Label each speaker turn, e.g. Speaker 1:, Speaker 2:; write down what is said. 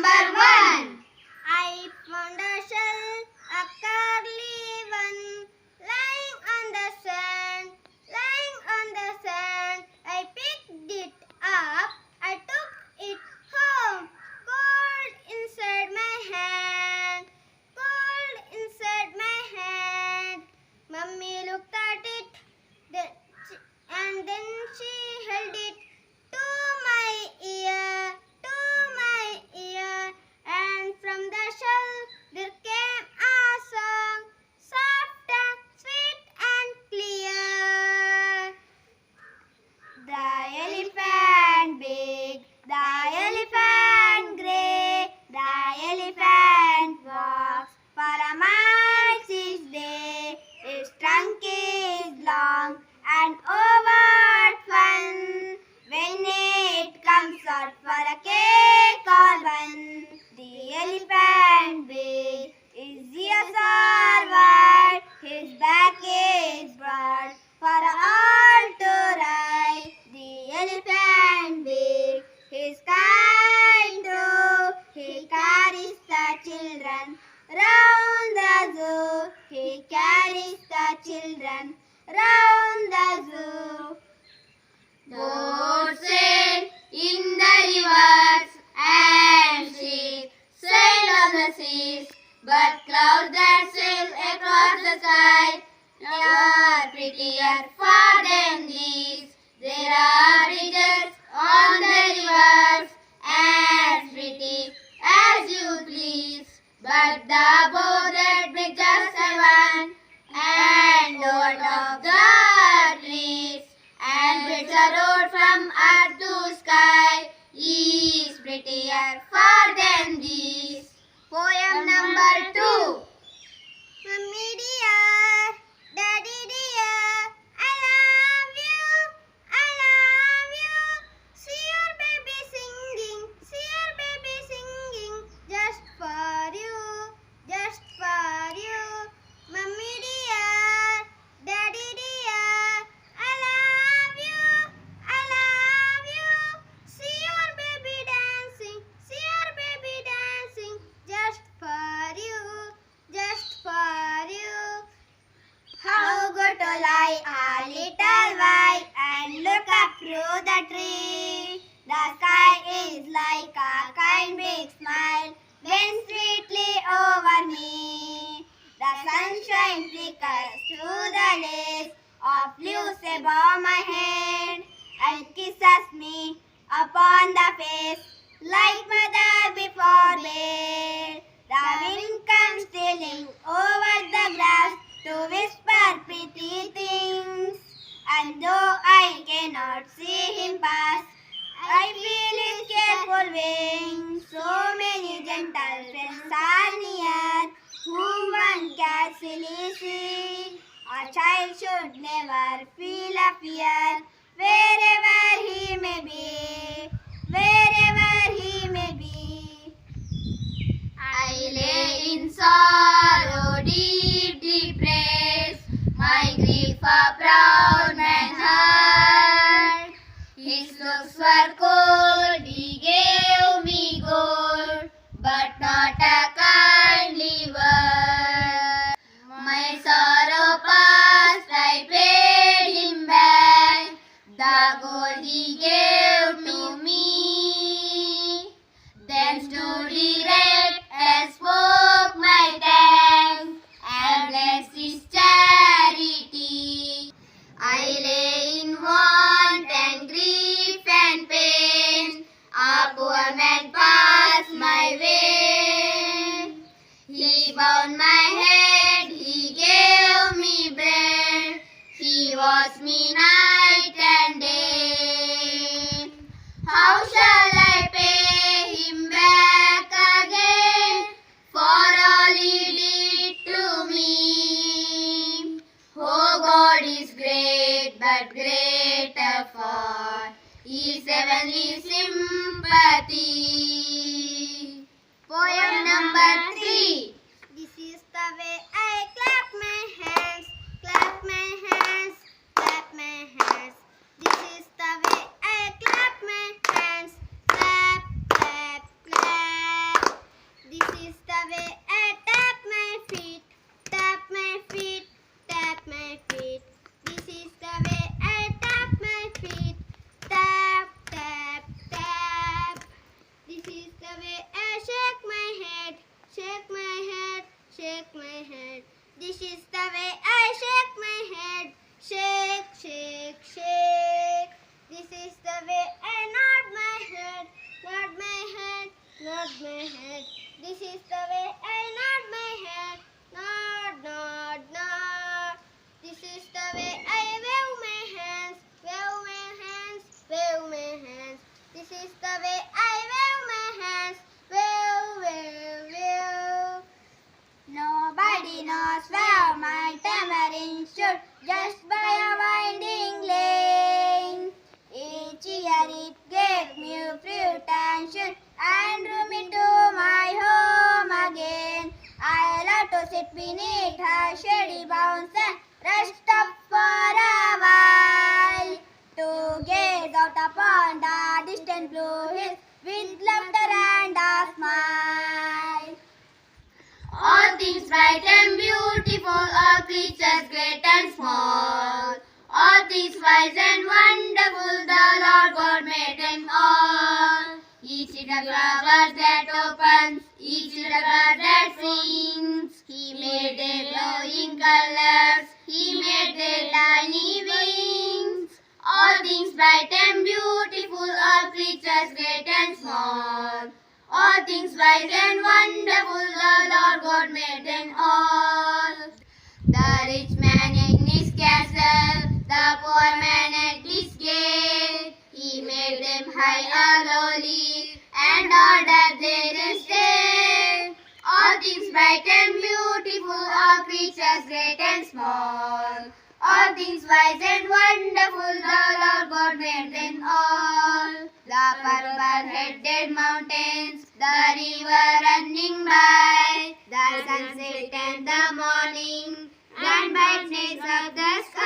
Speaker 1: number one.
Speaker 2: than these. There are bridges on the rivers, as pretty as you please. But the boarded bridge is seven, and lord of the trees, and which a road from earth to sky is prettier far than these. Poem number two.
Speaker 1: to light a little while and look up through the tree. The sky is like a kind big smile, bends sweetly over me. The sunshine flickers through the lace of leaves above my head and kisses me upon the face like mother before bed. The wind comes stealing over Not see him pass. I feel his careful wings. So many gentle friends are near, whom one can silly see. A child should never feel a fear, wherever he may be.
Speaker 2: Year it gave me fruit and and drew me to my home again. I love to sit beneath her shady bounds and rest up for a while to gaze out upon the distant blue hills with laughter and a smile. All things bright and beautiful, all creatures great and small. All things wise and wonderful, flower that opens, each bird that sings. He made their glowing colors, He made their tiny wings. All things bright and beautiful, all creatures great and small. All things wise and wonderful, the Lord God made them all. Wise and wonderful, the Lord God made them all. The purple-headed mountains, the river running by, the sunset and the morning, grand brightness of the sky.